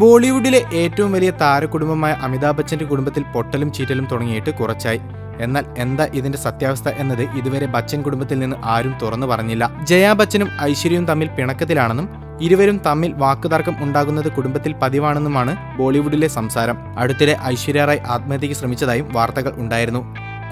ബോളിവുഡിലെ ഏറ്റവും വലിയ താരകുടുംബമായ അമിതാഭ് ബച്ചന്റെ കുടുംബത്തിൽ പൊട്ടലും ചീറ്റലും തുടങ്ങിയിട്ട് കുറച്ചായി. എന്നാൽ എന്താ ഇതിന്റെ സത്യാവസ്ഥ എന്നത് ഇതുവരെ ബച്ചൻ കുടുംബത്തിൽ നിന്ന് ആരും തുറന്നു പറഞ്ഞില്ല. ജയാ ബച്ചനും ഐശ്വര്യയും തമ്മിൽ പിണക്കത്തിലാണെന്നും ഇരുവരും തമ്മിൽ വാക്കുതർക്കം ഉണ്ടാകുന്നത് കുടുംബത്തിൽ പതിവാണെന്നുമാണ് ബോളിവുഡിലെ സംസാരം. അടുത്തിടെ ഐശ്വര്യ റായ് ആത്മഹത്യയ്ക്ക് ശ്രമിച്ചതായും വാർത്തകൾ ഉണ്ടായിരുന്നു.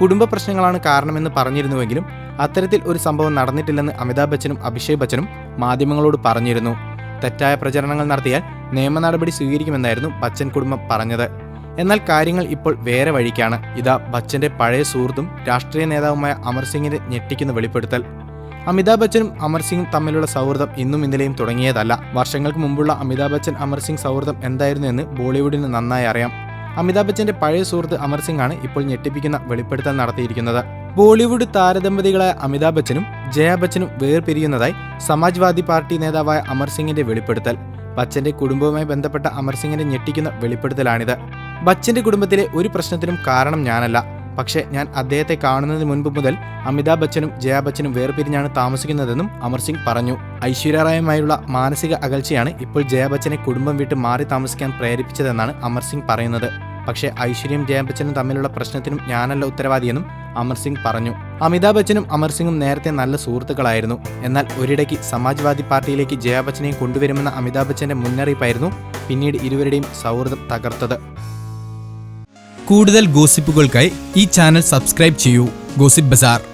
കുടുംബ പ്രശ്നങ്ങളാണ് കാരണമെന്ന് പറഞ്ഞിരുന്നുവെങ്കിലും അത്തരത്തിൽ ഒരു സംഭവം നടന്നിട്ടില്ലെന്ന് അമിതാഭ് ബച്ചനും അഭിഷേക് ബച്ചനും മാധ്യമങ്ങളോട് പറഞ്ഞിരുന്നു. തെറ്റായ പ്രചരണങ്ങൾ നടത്തിയാൽ നിയമ നടപടി സ്വീകരിക്കുമെന്നായിരുന്നു ബച്ചൻ കുടുംബം പറഞ്ഞത്. എന്നാൽ കാര്യങ്ങൾ ഇപ്പോൾ വേറെ വഴിക്കാണ്. ഇതാ ബച്ചന്റെ പഴയ സുഹൃത്തും രാഷ്ട്രീയ നേതാവുമായ അമർ സിംഗിന്റെ ഞെട്ടിക്കുന്ന വെളിപ്പെടുത്തൽ. അമിതാഭ് ബച്ചനും അമർ സിംഗും തമ്മിലുള്ള സൗഹൃദം ഇന്നും ഇന്നലെയും തുടങ്ങിയതല്ല. വർഷങ്ങൾക്ക് മുമ്പുള്ള അമിതാഭ് ബച്ചൻ അമർ സിംഗ് സൗഹൃദം എന്തായിരുന്നു എന്ന് ബോളിവുഡിന് നന്നായി അറിയാം. അമിതാഭ് ബച്ചന്റെ പഴയ സുഹൃത്ത് അമർ സിംഗ് ആണ് ഇപ്പോൾ ഞെട്ടിപ്പിക്കുന്ന വെളിപ്പെടുത്തൽ നടത്തിയിരിക്കുന്നത്. ബോളിവുഡ് താരദമ്പതികളായ അമിതാഭ് ബച്ചനും ജയ ബച്ചനും വേർപിരിയുന്നതായി സമാജ്വാദി പാർട്ടി നേതാവായ അമർ സിംഗിന്റെ വെളിപ്പെടുത്തൽ. ബച്ചന്റെ കുടുംബവുമായി ബന്ധപ്പെട്ട അമർസിംഗിനെ ഞെട്ടിക്കുന്ന വെളിപ്പെടുത്തലാണിത്. ബച്ചന്റെ കുടുംബത്തിലെ ഒരു പ്രശ്നത്തിനും കാരണം ഞാനല്ല. പക്ഷേ ഞാൻ അദ്ദേഹത്തെ കാണുന്നതിന് മുൻപ് മുതൽ അമിതാഭ് ബച്ചനും ജയ ബച്ചനും വേർപിരിഞ്ഞാണ് താമസിക്കുന്നതെന്നും അമർസിംഗ് പറഞ്ഞു. ഐശ്വര്യ റായുമായുള്ള മാനസിക അകൽച്ചയാണ് ഇപ്പോൾ ജയ ബച്ചനെ കുടുംബം വിട്ട് മാറി താമസിക്കാൻ പ്രേരിപ്പിച്ചതെന്നാണ് അമർസിംഗ് പറയുന്നത്. പക്ഷേ ഐശ്വര്യയും ജയ ബച്ചനും തമ്മിലുള്ള പ്രശ്നത്തിനും ഞാനല്ല ഉത്തരവാദിയെന്നും അമർ സിംഗ് പറഞ്ഞു. അമിതാഭ് ബച്ചനും അമർ സിംഗും നേരത്തെ നല്ല സുഹൃത്തുക്കളായിരുന്നു. എന്നാൽ ഒരിടയ്ക്ക് സമാജ്വാദി പാർട്ടിയിലേക്ക് ജയാ ബച്ചനെയും കൊണ്ടുവരുമെന്ന അമിതാഭ് ബച്ചന്റെ മുന്നറിയിപ്പായിരുന്നു പിന്നീട് ഇരുവരുടെയും സൗഹൃദം തകർത്തത്. കൂടുതൽ ഗോസിപ്പുകൾക്കായി ഈ ചാനൽ സബ്സ്ക്രൈബ് ചെയ്യൂ. ഗോസിപ്പ് ബസാർ.